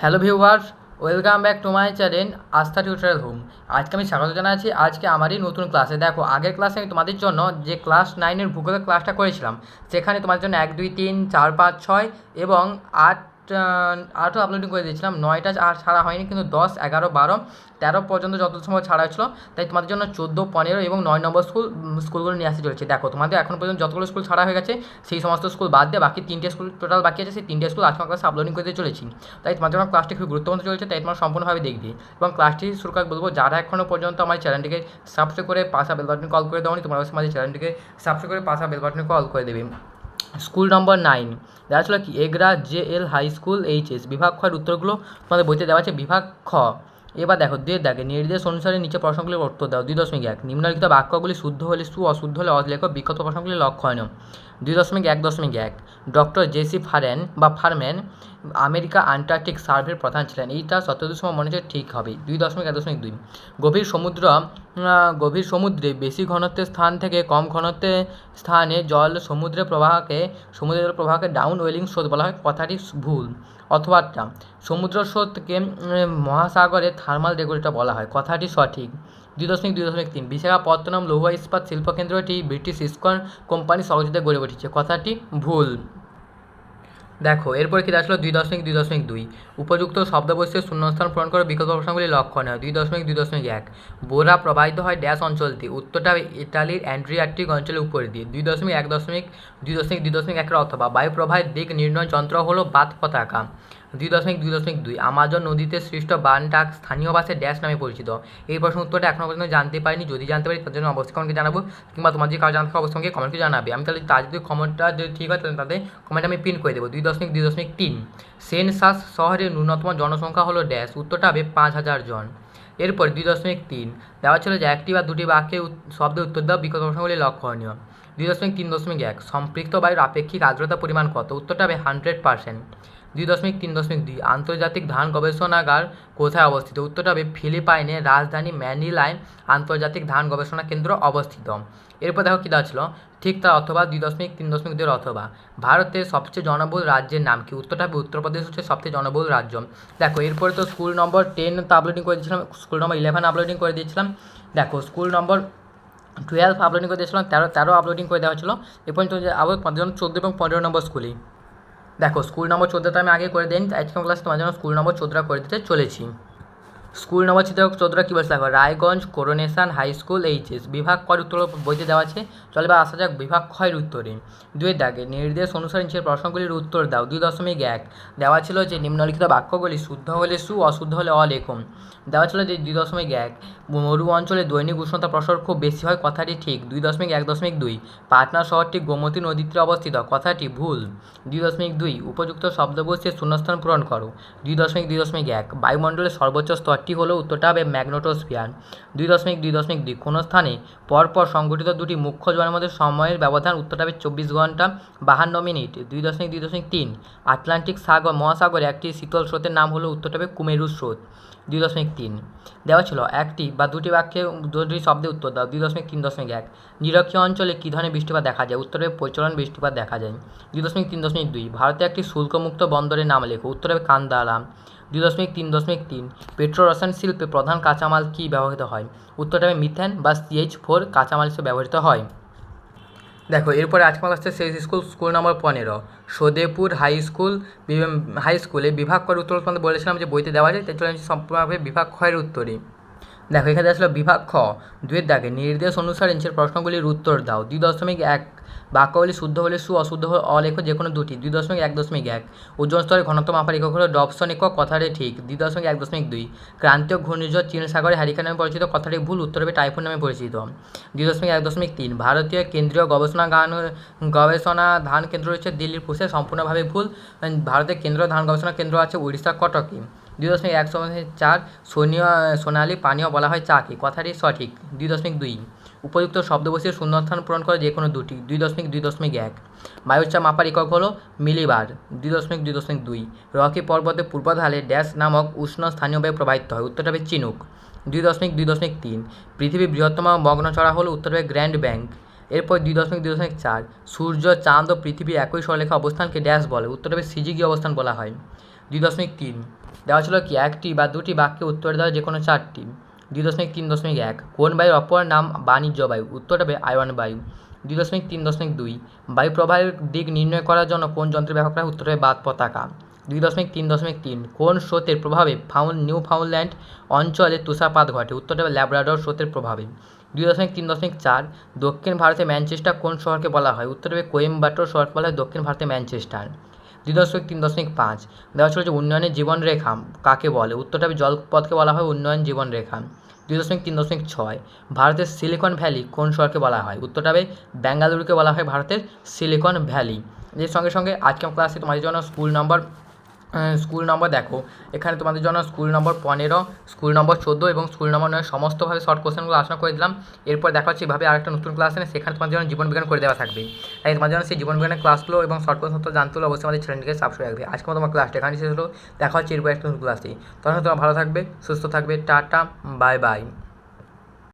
Hello viewers, welcome back to my channel Astha tutorial home. আজকে আমি স্বাগত জানাচ্ছি, আজকে আমারই নতুন ক্লাসে। দেখো, আগের ক্লাসে আমি তোমাদের জন্য যে ক্লাস নাইনের ভূগোলের ক্লাসটা করেছিলাম, সেখানে তোমাদের জন্য এক, দুই, তিন, চার, পাঁচ, ছয় এবং আট আটও আপলোডিং করে দিয়েছিলাম। নয়টা আর ছাড়া হয়নি, কিন্তু দশ, এগারো, বারো, তেরো পর্যন্ত যত সময় ছাড়া হয়েছিলো, তাই তোমাদের জন্য চোদ্দ, পনেরো এবং নয় নম্বর স্কুল স্কুলগুলো নিয়ে আসতে চলেছে। দেখো, তোমাদের এখন পর্যন্ত যতগুলো স্কুল ছাড়া হয়ে গেছে, সেই সমস্ত স্কুল বাদ দিয়ে বাকি তিনটে স্কুল টোটাল বাকি আছে, সেই তিনটে স্কুল আজকে ক্লাসে আপলোডিং করতে চলেছি। তাই তোমাদের জন্য ক্লাসটি খুব গুরুত্বপূর্ণ চলেছে, তাই তোমার সম্পূর্ণভাবে দেখবে। এবং ক্লাসটি শুরু করে বলব, যারা এখনও পর্যন্ত আমার চ্যানেলটিকে সাবস্ক্রাইব করে পাশা বেল বাটন কল করে দেওনি, তোমরা আমাদের চ্যানেলটিকে সাবস্ক্রাইব করে পাশা বেল বাটনে কল করে দেবে। School number nine. দেওয়া ছিল কি, Egra J L high school HS বিভাগ খয়ের উত্তরগুলো তোমাদের বইতে দেওয়া আছে। বিভাগ খ। এবার দেখো, দিয়ে দেখে, নির্দেশ অনুসারে নিচে প্রশ্নগুলির উত্তর দাও। দুই দশমিক এক। নিম্নলিখিত বাক্যগুলি শুদ্ধ হলে সু, অশুদ্ধ হলে অলেখ। বিক্ষত প্রশ্নগুলি লক্ষ্য লক্ষণীয় দুই দশমিক এক দশমিক এক। ডক্টর জেসি ফারেন বা ফারম্যান আমেরিকা আন্টার্কটিক সার্ভের প্রধান ছিলেন। এইটা সত্যদের সময় মনে হচ্ছে ঠিক হবে। দুই দশমিক, এক দশমিক দুই। গভীর সমুদ্র গভীর সমুদ্রে বেশি ঘনত্বের স্থান থেকে কম ঘনত্বের স্থানে জল সমুদ্রের প্রবাহকে, সমুদ্রের জল প্রবাহকে ডাউন ওয়েলিং স্রোত বলা হয়। কথাটি ভুল। অথবাটা সমুদ্র স্রোতকে মহাসাগরে থার্মাল রেগুলেটর বলা হয়। কথাটি সঠিক। দুই দশমিক দুই দশমিক তিন। বিশাখাপত্তনম লৌহ ইস্পাত শিল্পকেন্দ্রটি ব্রিটিশ ইস্কন কোম্পানি সহযোগিতায় গড়ে উঠেছে। কথাটি ভুল। দেখো, এরপরে কি আসলো? দুই দশমিক দুই দশমিক দুই। উপযুক্ত শব্দবস্তুর শূন্যস্থান পূরণ করে বিকল্প প্রশ্নগুলি লক্ষণীয় দুই দশমিক দুই দশমিক এক। বোরা প্রবাহিত হয় ড্যাশ অঞ্চলটি। উত্তরটা ইটালির অ্যান্ড্রিয়াটিক অঞ্চলের উপর দিয়ে। দুই দশমিক, এক দশমিক, দুই দশমিক দুই দশমিক একের অথবা বায়ু প্রবাহের দিক নির্ণয় যন্ত্র হলো বাত পতাকা। দুই দশমিক দুই দশমিক দুই। আমাজন নদীতে সৃষ্ট বানটাক স্থানীয় ভাষায় ড্যাশ নামে পরিচিত। এই প্রশ্ন উত্তরটা এখনও পর্যন্ত জানতে পারিনি। যদি জানতে পারি তার জন্য অবশ্যই কমেন্টকে জানাব কিংবা তোমার যদি কারও জানতে অবশ্যই কমেন্টকে জানাবে। আমি তাহলে তার যদি কমেন্টটা যদি ঠিক হয়, তাহলে তাদের কমেন্ট আমি পিন করে দেবো। দুই দশমিক দুই দশমিক তিন। সেনসাস শহরের ন্যূনতম জনসংখ্যা হলো ড্যাশ, উত্তরটা হবে পাঁচ হাজার জন। এরপর দুই দশমিক তিন, দেওয়া ছিল যে একটি বা দুটি বাক্যে শব্দের উত্তর দেওয়া বিকল্প সংখ্যাগুলি লক্ষণীয়। দুই দশমিক তিন দশমিক এক, সম্পৃক্ত বায়ুর আপেক্ষিক আর্দ্রতা পরিমাণ কত? উত্তরটা হবে হান্ড্রেড পার্সেন্ট দুই দশমিক তিন দশমিক দুই আন্তর্জাতিক ধান গবেষণাগার কোথায় অবস্থিত? উত্তরটা হবে ফিলিপাইনের রাজধানী ম্যানিলায় আন্তর্জাতিক ধান গবেষণা কেন্দ্র অবস্থিত। এরপর দেখো কী ছিল? ঠিক তার অথবা দুই দশমিক তিন দশমিক দুইয়ের অথবা। ভারতের সবচেয়ে জনবহুল রাজ্যের নাম কি? উত্তরটা হবে উত্তরপ্রদেশ হচ্ছে সবচেয়ে জনবহুল রাজ্য। দেখো, এরপরে তো স্কুল নম্বর টেন তো আপলোডিং করে দিয়েছিলাম, স্কুল নম্বর ইলেভেন আপলোডিং করে দিয়েছিলাম। দেখো, স্কুল নম্বর টুয়েলভ আপলোডিং করে দিয়েছিলাম, তেরো তেরো আপলোডিং করে দেওয়া হয়েছিলো। এ পর্যন্ত আবার পর্যন্ত চোদ্দ এবং পনেরো নম্বর স্কুলেই। দেখো স্কুল নম্বর চোদ্দোটা আমি আগে করে দিই আজকে ক্লাস তোমার জন্য স্কুল নম্বর চোদ্দোটা করে দিতে চলেছি। স্কুল নম্বর চিত্র চোদ্দোটা কী বলছে? দেখো, Raiganj coronation high school, HS. বিভাগ কয়ের উত্তর বইতে দেওয়া আছে। চলে বা আসা যাক বিভাগ ক্ষয়ের উত্তরে। দুই দাগে নির্দেশ অনুসারে নিচের প্রশ্নগুলির উত্তর দাও। দুই দশমিক এক। দেওয়া ছিল যে নিম্নলিখিত বাক্যগুলি শুদ্ধ হলে সু, অশুদ্ধ হলে অলেখম দেওয়া ছিল যে দুই দশমিক এক। মরু অঞ্চলে দৈনিক উষ্ণতা প্রসর খুব বেশি হয়, কথাটি ঠিক। দুই দশমিক এক দশমিক দুই। পাটনা শহরটি গোমতী নদীতে অবস্থিত, কথাটি ভুল। দুই দশমিক দুই। উপযুক্ত শব্দবস্তুর শূন্যস্থান পূরণ করো। দুই দশমিক দুই দশমিক এক। বায়ুমণ্ডলের সর্বোচ্চ স্তরটি হলো উত্তরটা হবে ম্যাগনেটোস্ফিয়ার। দুই দশমিক দুই দশমিক দুই কোনো স্থানে পরপর সংঘটিত দুটি মুখ্য জলের মধ্যে সময়ের ব্যবধান উত্তরটা হবে চব্বিশ ঘণ্টা বাহান্ন মিনিট। দুই দশমিক দুই দশমিক তিন আটলান্টিক সাগর মহাসাগরে একটি শীতল স্রোতের নাম হলো উত্তরটা হবে কুমেরু স্রোত। দুই দশমিক তিন দেওয়া ছিল একটি বা দুটি বাক্যে দুটি শব্দে উত্তর দাও। দুই দশমিক তিন দশমিক এক নিরক্ষীয় অঞ্চলে কী ধরনের বৃষ্টিপাত দেখা যায়? উত্তরে প্রচলন বৃষ্টিপাত দেখা যায়। দুই দশমিক তিন দশমিক দুই ভারতে একটি শুল্কমুক্ত বন্দরের নাম লেখো। উত্তরে কান্দালা দুই দশমিক তিন দশমিক তিন পেট্রো রসায়ন, শিল্পে প্রধান কাঁচামাল কী ব্যবহৃত হয়? উত্তরটা হবে মিথেন বা সিএইচ ফোর কাঁচামাল হিসেবে ব্যবহৃত হয়। দেখো, এরপরে আজকে আসছে শেষ স্কুল স্কুল নম্বর পনেরো। সোদেপুর হাই স্কুল হাই স্কুলে বিভাগ করার উত্তর তোমাদের বলেছিলাম যে বইতে দেওয়া যায় তাই চলে সম্পূর্ণভাবে বিভাগ ক্ষয়ের উত্তরই। দেখো, এখানে আসলে বিভাগ খ। দুয়ের দাগে নির্দেশ অনুসারে নিচের প্রশ্নগুলির উত্তর দাও। দুই দশমিক এক বাক্যগুলি শুদ্ধ হলে সু, অশুদ্ধ হলে অলেখ যে কোনো দুটি। দুই দশমিক, এক দশমিক, এক। ওজন স্তরে ঘনত্ব মাপার একক হলো ডবসন একক কথাটি ঠিক। দুই দশমিক, এক দশমিক, দুই। ক্রান্তীয় ঘূর্ণিঝড় চীন সাগরে হারিকেন নামে পরিচিত কথাটি ভুল উত্তর হবে টাইফুন নামে পরিচিত। দুই দশমিক, এক দশমিক, তিন। ভারতীয় কেন্দ্রীয় গবেষণা গান, গবেষণা ধান কেন্দ্র রয়েছে দিল্লির পুষে, সম্পূর্ণভাবে ভুল। ভারতের কেন্দ্রীয় ধান গবেষণা কেন্দ্র আছে উড়িষ্যা কটকে। দুই দশমিক, এক চার, সোনীয়, সোনালি পানীয় বলা হয় চাকে। কথাটি সঠিক। দুই দশমিক, দুই। উপযুক্ত শব্দবস্তুর শূন্যস্থান পূরণ করে যে কোনো দুটি, দুই দশমিক দুই দশমিক এক। বায়ুচাপ মাপার একক হলো মিলিবার, দুই দশমিক দুই দশমিক দুই। রকি পর্বতের পূর্বঢালে ড্যাশ নামক উষ্ণ স্থানীয় বায়ু প্রবাহিত হয়, উত্তরটা হবে চিনুক। দুই দশমিক দুই দশমিক তিন। পৃথিবীর বৃহত্তম মগ্নচড়া হলো উত্তর হবে গ্র্যান্ড ব্যাঙ্ক এরপর দুই দশমিক দুই দশমিক চার। সূর্য, চাঁদ ও পৃথিবী একই সরলেখা অবস্থানকে ড্যাশ বলে, উত্তর হবে সিজিগি অবস্থান বলা হয়। দুই দশমিক তিন। দেওয়া ছিল কি একটি বা দুটি বাক্যে উত্তর দেওয়া যে কোনো চারটি। দুই দশমিক তিন দশমিক এক। কোন বায়ুর অপর নাম বাণিজ্য বায়ু? উত্তরটা হবে আয়ন বায়ু। দুই দশমিক তিন দশমিক দুই। বায়ু প্রবাহের দিক নির্ণয় করার জন্য কোন যন্ত্রের ব্যবহার করা? উত্তর হবে বাদ পতাকা। দুই দশমিক তিন দশমিক তিন। কোন স্রোতের প্রভাবে ফাউন, নিউ ফাউন্ডল্যান্ড অঞ্চলে তুষারপাত ঘটে? উত্তরটা হবে ল্যাব্রাডর স্রোতের প্রভাবে। দুই দশমিক তিন দশমিক চার। দক্ষিণ ভারতে ম্যানচেস্টার কোন শহরকে বলা হয়? উত্তর হবে কোয়েম্বাটোর শহরকে বলা হয় দক্ষিণ ভারতে ম্যানচেস্টার। দুই দশমিক তিন দশমিক পাঁচ। দেওয়া ছিল যে উন্নয়নের জীবনরেখা, কাকে বলে? উত্তরটা জলপথকে বলা হয় উন্নয়ন জীবনরেখা। দুই দশমিক তিন দশমিক ছয়। ভারতের সিলিকন ভ্যালি কোন শহরকে বলা হয়? উত্তরটা হবে বেঙ্গালুরুকে বলা হয় ভারতের সিলিকন ভ্যালি এর সঙ্গে সঙ্গে আজকে ক্লাসে তোমাদের জন্য স্কুল নম্বর স্কুল নম্বর দেখো। এখানে তোমাদের জন্য স্কুল নম্বর পনেরো স্কুল নম্বর চোদ্দ এবং স্কুল নম্বর নয় সমস্তভাবে শর্ট কোশ্চেনগুলো আলোচনা করে দিলাম। এরপর দেখা হচ্ছে এভাবে আরেকটা নতুন ক্লাস এনে সেখানে তোমাদের জন্য জীবন বিজ্ঞান করে দেওয়া থাকবে। তোমাদের জন্য সেই জীবন বিজ্ঞানের ক্লাসগুলো এবং শর্ট কোশ্চেন জানতে হলে অবশ্যই আমাদের চ্যানেলটিকে সাবস্ক্রাইব রাখবে। আজকে তোমার ক্লাসটা এখানে শেষ হলো। দেখা হচ্ছে এরপর একটা নতুন ক্লাসে তখন তোমার ভালো থাকবে, সুস্থ থাকবে, টাটা বাই বাই